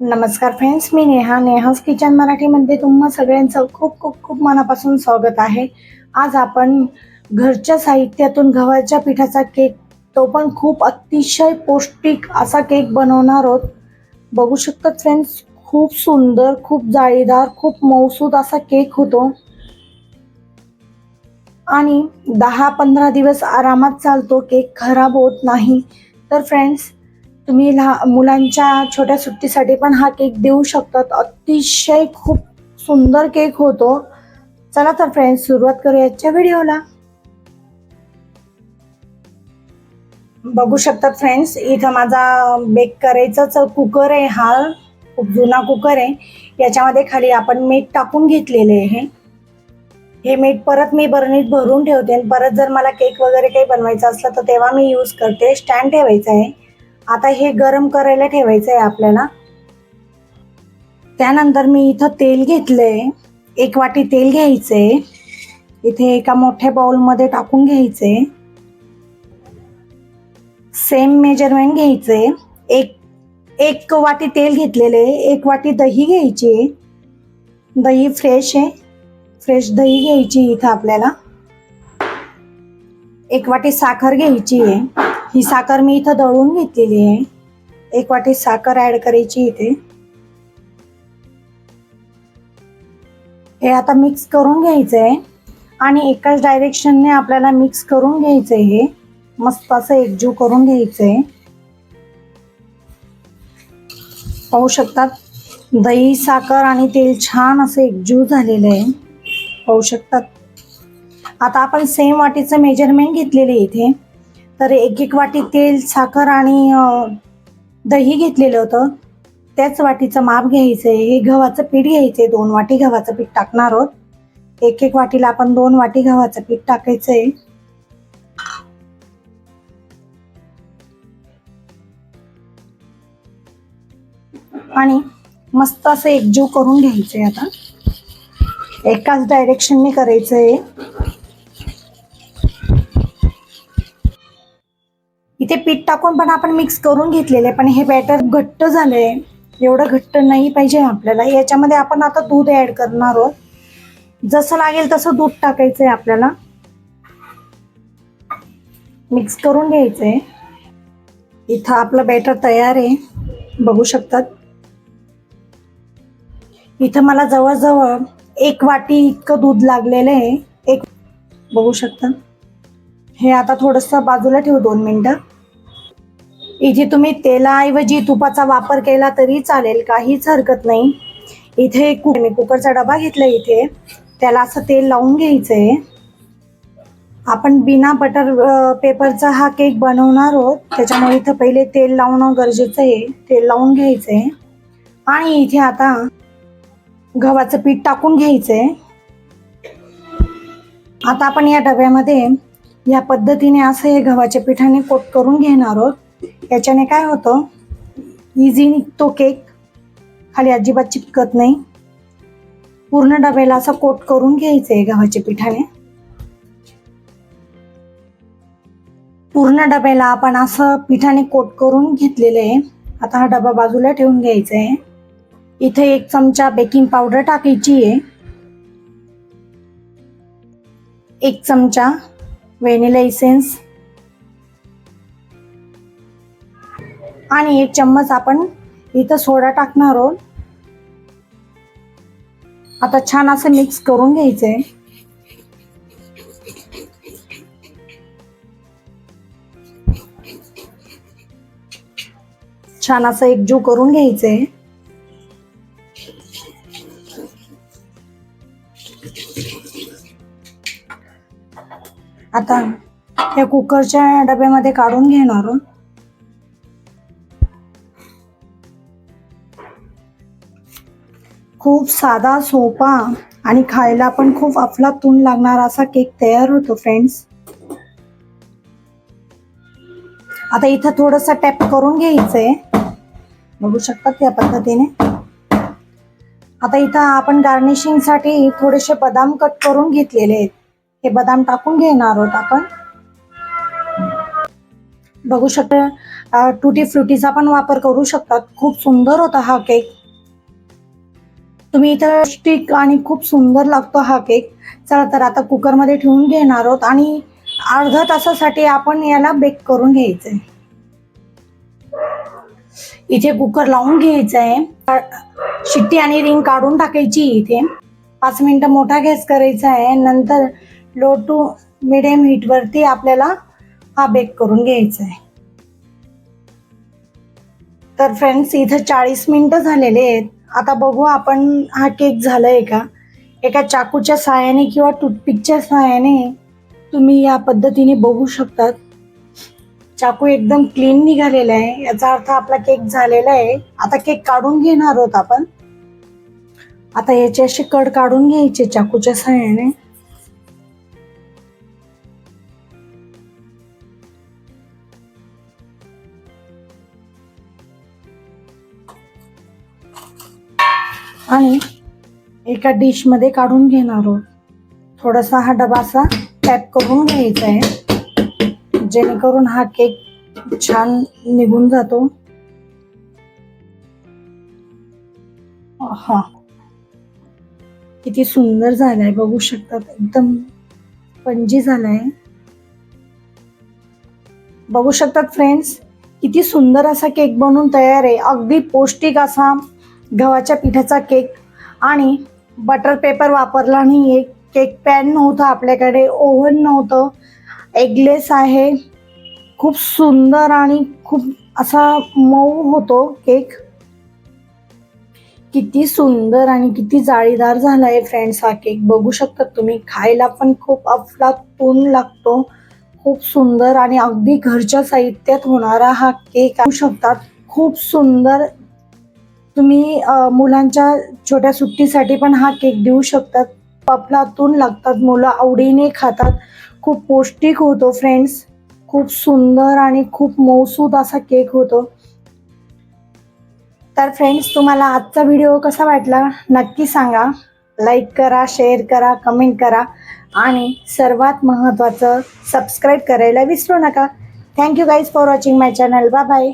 नमस्कार फ्रेंड्स मी नेहा. नेहास किचन मराठीमध्ये तुम्हा सगळ्यांचं खूप खूप खूप मनापासून स्वागत आहे. आज आपण घरच्या साहित्यातून गव्हाच्या पिठाचा केक तो पण खूप अतिशय पौष्टिक असा केक बनवणार आहोत. बघू शकतात फ्रेंड्स खूप सुंदर खूप जाळीदार खूप मौसूद असा केक होतो. आणि दहा पंधरा दिवस आरामात चालतो केक खराब होत नाही. तर फ्रेंड्स तुम्ही लहा मुलांच्या छोट्या सुट्टीसाठी पण हा केक देऊ शकतात. अतिशय खूप सुंदर केक होतो. चला तर फ्रेंड्स सुरुवात करूया आजच्या व्हिडिओला. बघू शकतात फ्रेंड्स इथं माझा बेक करायचाच कुकर आहे हा. खूप जुना कुकर आहे. याच्यामध्ये खाली आपण मीठ टाकून घेतलेले आहे. हे मीठ परत मी बरणीत भरून ठेवते. आणि परत जर मला केक वगैरे काही बनवायचं असलं तर तेव्हा मी यूज करते. स्टँड ठेवायचं आहे. आता हे गरम करायला ठेवायचं आहे आपल्याला. त्यानंतर मी इथं तेल घेतलंय. एक वाटी तेल घ्यायचंय. इथे एका मोठ्या बाउलमध्ये टाकून घ्यायचंय. सेम मेजरमेंट घ्यायचंय. एक एक वाटी तेल घेतलेले एक वाटी दही घ्यायची आहे. दही फ्रेश आहे. फ्रेश दही घ्यायची इथं आपल्याला. एक वाटी साखर घ्यायची आहे. ही साखर मी इथं दळून घेतलेली आहे. एक वाटी साखर ऍड करायची इथे. हे आता मिक्स करून घ्यायचं आहे आणि एकाच डायरेक्शनने आपल्याला मिक्स करून घ्यायचं आहे हे. मस्त असं एकजीव करून घ्यायचं आहे पाहू शकतात दही साखर आणि तेल छान असं एकजीव झालेलं आहे. पाहू शकतात. आता आपण सेम वाटीचं मेजरमेंट घेतलेलं आहे इथे. तर एक एक वाटी तेल साखर आणि दही घेतलेलं होतं. त्याच वाटीचं माप घ्यायचं आहे हे गव्हाचं पीठ घ्यायचं आहे दोन वाटी गव्हाचं पीठ टाकणार आहोत. एक एक वाटीला आपण दोन वाटी गव्हाचं पीठ टाकायचं आहे आणि मस्त असं एकजीव करून घ्यायचं आहे आता. एकाच डायरेक्शनने करायचं आहे पीठ टाकून पण आपण मिक्स करून घेतलेले पण हे बॅटर घट्ट झालंय. एवढं घट्ट नाही पाहिजे आपल्याला. याच्यामध्ये आपण आता दूध ऍड करणार आहोत. जसं लागेल तसं दूध टाकायचंय आपल्याला. मिक्स करून घ्यायचंय. इथं आपलं बॅटर तयार आहे. बघू शकतात. इथं मला जवळजवळ एक वाटी इतकं दूध लागलेलं आहे. एक बघू शकता. हे आता थोडंसं बाजूला ठेवू दोन मिनटं. इथे तुम्ही तेलाऐवजी तुपाचा वापर केला तरी चालेल काहीच हरकत नाही. इथे कुक कु- मी कुकरचा डबा घेतला इथे. त्याला असं तेल लावून घ्यायचंय. आपण बिना बटर पेपरचा हा केक बनवणार आहोत. त्याच्यामुळे इथं पहिले तेल लावणं गरजेचं आहे. तेल लावून घ्यायचंय. आणि इथे आता गव्हाचं पीठ टाकून घ्यायचंय. आता आपण या डब्यामध्ये या पद्धतीने असं हे गव्हाच्या पिठाने कोट करून घेणार आहोत. याच्याने काय होतं? इझी निघतो केक खाली अजिबात चिपकत नाही. पूर्ण डब्याला असं कोट करून घ्यायचं आहे गव्हाच्या पिठाने. पूर्ण डब्याला आपण असं पिठाने कोट करून घेतलेलं आहे. आता हा डबा बाजूला ठेवून घ्यायचा आहे इथे एक चमचा बेकिंग पावडर टाकायची आहे. एक चमचा व्हॅनिला इसेन्स आणि एक चम्मच आपण इथं सोडा टाकणार आहोत. आता छान असं मिक्स करून घ्यायचंय. छान असं एकजीव करून घ्यायचंय. आता या कुकरच्या डब्यामध्ये काढून घेणार खूप साधा सोपा आणि खायला पण खूप अफलातून लागणारा असा केक तयार होतो फ्रेंड्स आता इथं थोडस टॅप करून घ्यायचंय. बघू शकतात त्या पद्धतीने. आता इथं आपण गार्निशिंगसाठी थोडेसे बदाम कट करून घेतलेले आहेत. हे बदाम टाकून घेणार आहोत आपण. बघू शकता टुटी फ्रुटीचा पण वापर करू शकतात. खूप सुंदर होता हा केक तुम्ही इथं स्टिक आणि खूप सुंदर लागतो हा केक चला तर आता कुकरमध्ये ठेवून घेणार आहोत आणि अर्धा तासासाठी आपण याला बेक करून घ्यायचंय. इथे कुकर लावून घ्यायचं आहे शिट्टी आणि रिंग काढून टाकायची इथे. पाच मिनिटं मोठा गॅस करायचा आहे. नंतर लो टू मिडियम हीटवरती आपल्याला हा बेक करून घ्यायचा आहे तर फ्रेंड्स इथं चाळीस मिनिटं झालेले आहेत. आता बघू आपण हा केक झालाय का? एका चाकूच्या सहाय्याने किंवा टूथपिकच्या सहाय्याने तुम्ही या पद्धतीने बघू शकतात. चाकू एकदम क्लीन निघालेला आहे. याचा अर्थ आपला केक झालेला आहे. आता केक काढून घेणार आहोत आपण. आता याचे असे कड काढून घ्यायचे चाकूच्या सहाय्याने आणि एका डिशमध्ये काढून घेणार आहोत. थोडासा हा डबा असा टॅप करून घ्यायचा आहे. जेणेकरून हा केक छान निघून जातो. हा किती सुंदर झालाय बघू शकतात. एकदम पंजी झालाय. बघू शकतात फ्रेंड्स किती सुंदर असा केक बनवून तयार आहे. अगदी पौष्टिक असा गव्हाच्या पिठाचा केक आणि बटर पेपर वापरला नाही केक पॅन नव्हतं आपल्याकडे ओव्हन नव्हतं. एगलेस आहे. खूप सुंदर आणि खूप असा मऊ होतो केक. किती सुंदर आणि किती जाळीदार झाला आहे फ्रेंड्स हा केक. बघू शकता तुम्ही खायला पण खूप अफलातून लागतो. खूप सुंदर आणि अगदी घरच्या साहित्यात होणारा हा केक. आणू शकतात खूप सुंदर तुम्ही मुलांच्या छोट्या सुट्टीसाठी पण हा केक देऊ शकतात. पपलातून लागतात मुलं आवडीने खातात. खूप पौष्टिक होतो फ्रेंड्स खूप सुंदर आणि खूप मौसूद असा केक होतो. तर फ्रेंड्स तुम्हाला आजचा व्हिडिओ कसा वाटला? नक्की सांगा. लाईक करा शेअर करा कमेंट करा. आणि सर्वात महत्त्वाचं सबस्क्राईब करायला विसरू नका. Thank you guys for watching my channel bye bye